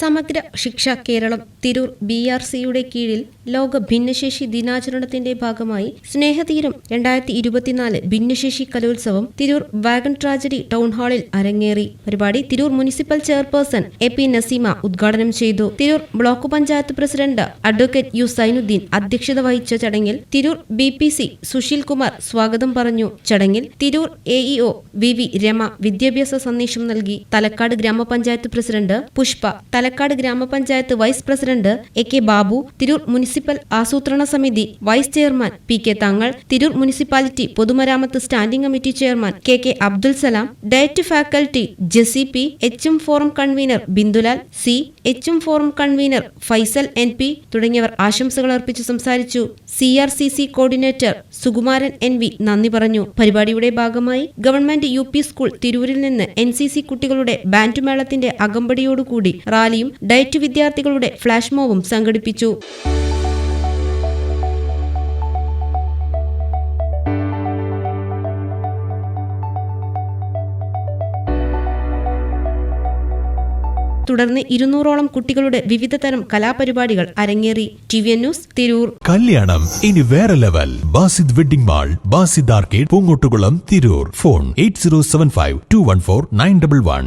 Samagra Shiksha Keralam Tirur B R സിയുടെ കീഴിൽ ലോക ഭിന്നശേഷി ദിനാചരണത്തിന്റെ ഭാഗമായി സ്നേഹതീരം രണ്ടായിരത്തി ഇരുപത്തിനാല് ഭിന്നശേഷി കലോത്സവം തിരൂർ വാഗൺ ട്രാജഡി ടൗൺ ഹാളിൽ അരങ്ങേറി. പരിപാടി Tirur municipal chairperson A P Naseema ഉദ്ഘാടനം ചെയ്തു. Tirur block panchayat president advocate U Zainuddin അധ്യക്ഷത വഹിച്ച ചടങ്ങിൽ Tirur B P C Susheel Kumar സ്വാഗതം പറഞ്ഞു. ചടങ്ങിൽ Tirur A E O V V Rema വിദ്യാഭ്യാസ സന്ദേശം നൽകി. തലക്കാട് ഗ്രാമപഞ്ചായത്ത് പ്രസിഡന്റ് പുഷ്പ തലക്കാട് ഗ്രാമപഞ്ചായത്ത് vice president A K Babu Tirur municipal ആസൂത്രണ സമിതി vice chairman P K Thangal Tirur municipality പൊതുമരാമത്ത് standing committee chairman K K Abdul Salam DIET faculty Jessy P H M forum convener Bindulal C H M forum convener Faisal N P തുടങ്ങിയവർ ആശംസകൾ അർപ്പിച്ചു സംസാരിച്ചു. C R C C coordinator Sukumaran N V നന്ദി പറഞ്ഞു. പരിപാടിയുടെ ഭാഗമായി government U P school തിരൂരിൽ നിന്ന് എൻ സി സി കുട്ടികളുടെ ബാൻഡ് മേളത്തിന്റെ അകമ്പടിയോടുകൂടി റാലിയും ഡയറ്റ് വിദ്യാർത്ഥികളുടെ ഫ്ലാഷ് മോവും സംഘടിപ്പിച്ചു. തുടർന്ന് ഇരുന്നൂറോളം കുട്ടികളുടെ വിവിധ തരം കലാപരിപാടികൾ അരങ്ങേറി. T V news Tirur. കല്യാണം ഇനി വേറെ level. Basid wedding mall Basid arcade Poongottukulam Tirur. Phone eight zero seven five two one four nine double one.